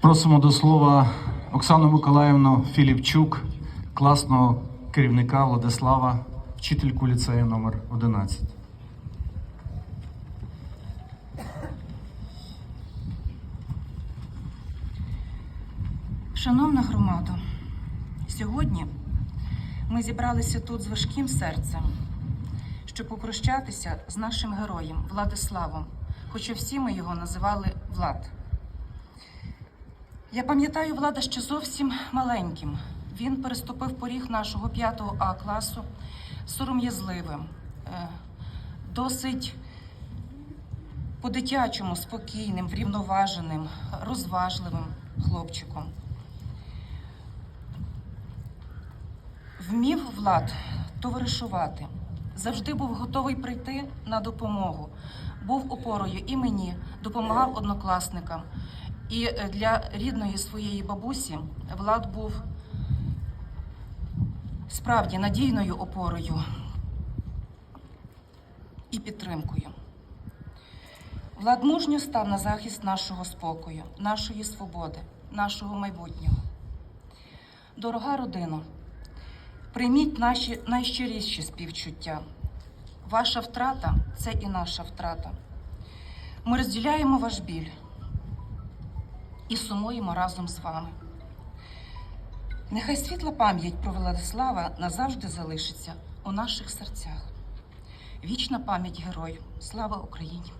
Просимо до слова Оксану Миколаївну Філіпчук, класного керівника Владислава, вчительку ліцею номер 11. Шановна громада, сьогодні ми зібралися тут з важким серцем, щоб попрощатися з нашим героєм Владиславом, хоча всі ми його називали Влад. Я пам'ятаю Влада ще зовсім маленьким. Він переступив поріг нашого 5 А класу сором'язливим, е, досить по-дитячому спокійним, врівноваженим, розважливим хлопчиком. Вмів Влад товаришувати, завжди був готовий прийти на допомогу, був опорою і мені, допомагав однокласникам. І е, для рідної своєї бабусі Влад був справді надійною опорою і підтримкою. Влад мужньо став на захист нашого спокою, нашої свободи, нашого майбутнього. Дорога родина, прийміть наші найщиріші співчуття. Ваша втрата це і наша втрата. Ми розділяємо ваш біль і сумуємо разом з вами. Нехай світла пам'ять про Владислава назавжди залишиться у наших серцях. Вічна пам'ять герою. Слава Україні!